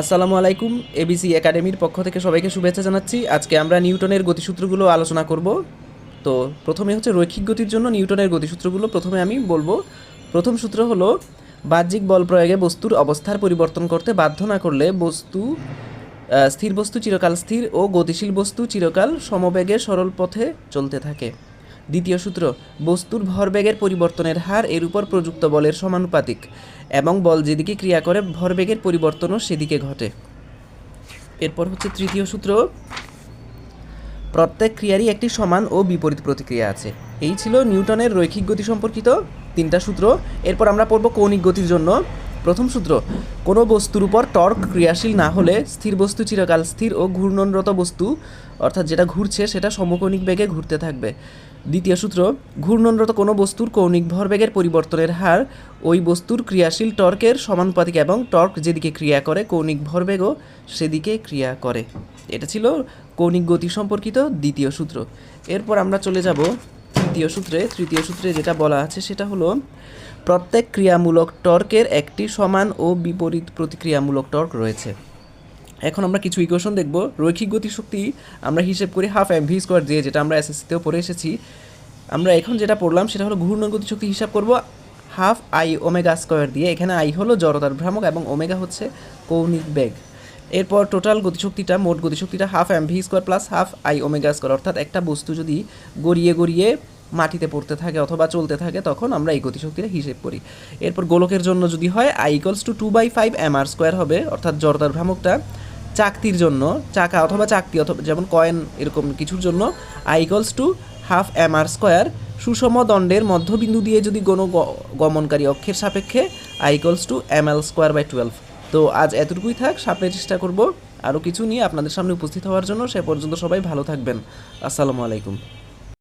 আসসালামু আলাইকুম এবিসি একাডেমির পক্ষ থেকে সবাইকে শুভেচ্ছা জানাচ্ছি। আজকে আমরা নিউটনের গতিসূত্রগুলো আলোচনা করব। তো প্রথমে হচ্ছে রৈখিক গতির জন্য নিউটনের গতিসূত্রগুলো প্রথমে আমি বলব। প্রথম সূত্র হলো, বাহ্যিক বল প্রয়োগে বস্তুর অবস্থার পরিবর্তন করতে বাধ্য না করলে বস্তু স্থির বস্তু চিরকাল স্থির ও গতিশীল বস্তু চিরকাল সমবেগে সরল পথে চলতে থাকে। দ্বিতীয় সূত্র, বস্তুর ভরবেগের পরিবর্তনের হার এর উপর প্রযুক্ত বলের সমানুপাতিক এবং বল যেদিকে ক্রিয়া করে, ভরবেগের পরিবর্তনও সেদিকে ঘটে। এরপর হচ্ছে তৃতীয় সূত্র, প্রত্যেক ক্রিয়ারই একটি সমান ও বিপরীত প্রতিক্রিয়া আছে। এই ছিল নিউটনের রৈখিক গতি সম্পর্কিত তিনটা সূত্র। এরপর আমরা পড়ব কৌণিক গতির জন্য। প্রথম সূত্র, কোনো বস্তুর উপর টর্ক ক্রিয়াশীল না হলে স্থির বস্তু চিরকাল স্থির ও ঘূর্ণনরত বস্তু, অর্থাৎ যেটা ঘুরছে সেটা সমকৌণিক বেগে ঘুরতে থাকবে। দ্বিতীয় সূত্র, ঘূর্ণনরত কোনো বস্তুর কৌণিক ভরবেগের পরিবর্তনের হার ওই বস্তুর ক্রিয়াশীল টর্কের সমানুপাতিক এবং টর্ক যেদিকে ক্রিয়া করে কৌণিক ভরবেগও সেদিকে ক্রিয়া করে। এটা ছিল কৌণিক গতি সম্পর্কিত দ্বিতীয় সূত্র। এরপর আমরা চলে যাব তৃতীয় সূত্রে তৃতীয় সূত্রে যেটা বলা আছে সেটা হলো, প্রত্যেক ক্রিয়ামূলক টর্কের একটি সমান ও বিপরীত প্রতিক্রিয়ামূলক টর্ক রয়েছে। এখন আমরা কিছু ইকুয়েশন দেখব। রৈখিক গতিশক্তি আমরা হিসেব করি হাফ এম ভি স্কোয়ার দিয়ে, যেটা আমরা এসএসসিতেও পড়ে এসেছি। আমরা এখন যেটা পড়লাম সেটা হলো ঘূর্ণন গতিশক্তি হিসাব করব হাফ আই ওমেগা স্কোয়ার দিয়ে। এখানে আই হলো জড়তার ভ্রামক এবং ওমেগা হচ্ছে কৌণিক বেগ। এরপর টোটাল গতিশক্তিটা, মোট গতিশক্তিটা half M V square plus half I omega square অর্থাৎ একটা বস্তু যদি গড়িয়ে গড়িয়ে মাটিতে পড়তে থাকে অথবা চলতে থাকে, তখন আমরা এই গতিশক্তিটা হিসেব করি। এরপর গোলকের জন্য যদি হয় I equals to two by five M R square হবে, অর্থাৎ জড়তার ভ্রামকটা চাকতির জন্য, চাকা অথবা চাকতি অথবা যেমন কয়েন এরকম কিছুর জন্য I equals to half M R square সুষম দণ্ডের মধ্যবিন্দু দিয়ে যদি কোনো গমনকারী অক্ষের সাপেক্ষে I equals to M L square by twelve তো আজ এতটুকুই থাক সামনে চেষ্টা করব। আরও কিছু নিয়ে আপনাদের সামনে উপস্থিত হওয়ার জন্য। সে পর্যন্ত সবাই ভালো থাকবেন। আসসালামু আলাইকুম।